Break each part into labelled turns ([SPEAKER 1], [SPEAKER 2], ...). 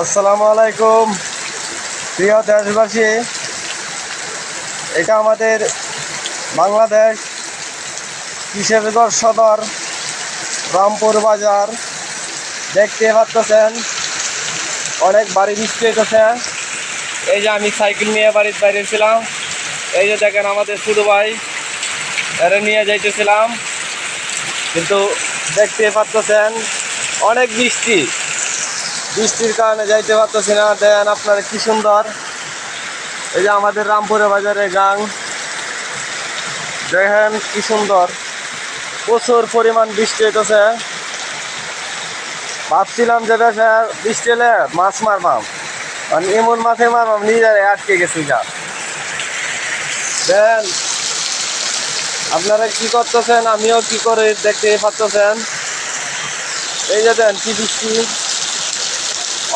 [SPEAKER 1] আসসালামু আলাইকুম। প্রিয় দেশবাসী, এটা আমাদের বাংলাদেশ কিশোরগঞ্জ সদর, রামপুর বাজার। দেখতে পাচ্ছেন, অনেক বাড়ি বৃষ্টি হইতেছে। এই যে আমি সাইকেল নিয়ে বাড়ির বাইরে ছিলাম। এই যে দেখেন আমাদের ছোটো ভাই, এরা নিয়ে যাইতেছিলাম। কিন্তু দেখতে পাচ্ছেন, অনেক বৃষ্টি বৃষ্টির কারণে যাইতে পারতেছি না। দেন আপনারা কি সুন্দর। এই যে আমাদের রামপুরে বাজারে গাং। দেখেন কি সুন্দর। প্রচুর পরিমাণ বৃষ্টি হইতেছে। ভাবছিলাম যে দেশে বৃষ্টি হলে মাছ মারবাম। মানে এমন মাছে মারবাম নিজের আটকে গেছি যা দেন আপনারা কি করতেছেন? আমিও কি করে দেখতে পাচ্ছেন এই যে দেন কি বৃষ্টি।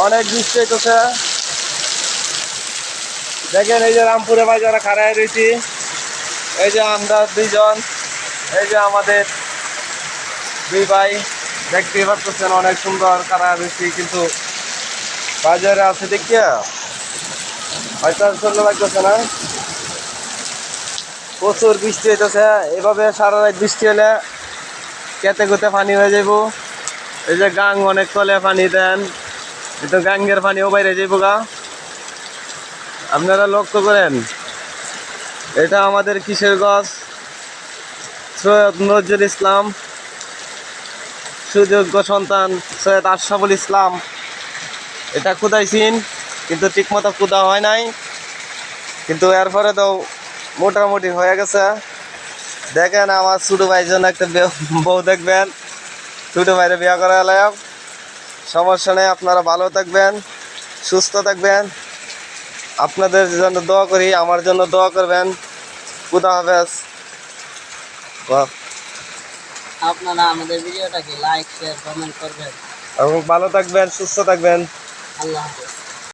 [SPEAKER 1] অনেক বৃষ্টি হইতেছে দেখেন এই যে রামপুরে বাজারে খাড়ায় রয়েছি, এই যে আমরা দুইজন, এই যে আমাদের দুই ভাই দেখতে পাচ্ছেন অনেক সুন্দর খাড়া রয়েছি, কিন্তু বাজারে আছে দেখিয়া হয়তো সুন্দর লাগতেছে না। প্রচুর বৃষ্টি হইতেছে, এভাবে সারা রাত বৃষ্টি হলে কেতে কুতে পানি হয়ে যাব এই যে গাং অনেক তলে পানি দেন। এটা গাঙ্গের পানিও বাইরে যাইব গা। আপনারা লক্ষ্য করেন, এটা আমাদের কিসের গছ? সৈয়দ নজরুল ইসলাম, সুযোগ্য সন্তান সৈয়দ আশরাফুল ইসলাম। এটা খুদাইছিন কিন্তু ঠিকমতো খুদা হয় নাই। কিন্তু এরপরে তো মোটামুটি হয়ে গেছে। দেখেন আমার ছোটো ভাইয়ের জন্য একটা বউ দেখবেন। ছোটো ভাইরে বিয়ে করা এলাম সমস্যা নেই আপনারা ভালো থাকবেন সুস্থ থাকবেন। আপনাদের জন্য দোয়া করি আমার জন্য দোয়া করবেন। কুদা হবে।
[SPEAKER 2] আপনারা আমাদের ভিডিওটাকে লাইক শেয়ার কমেন্ট করবেন।
[SPEAKER 1] এবং ভালো থাকবেন সুস্থ থাকবেন।
[SPEAKER 2] আল্লাহ হাফেজ।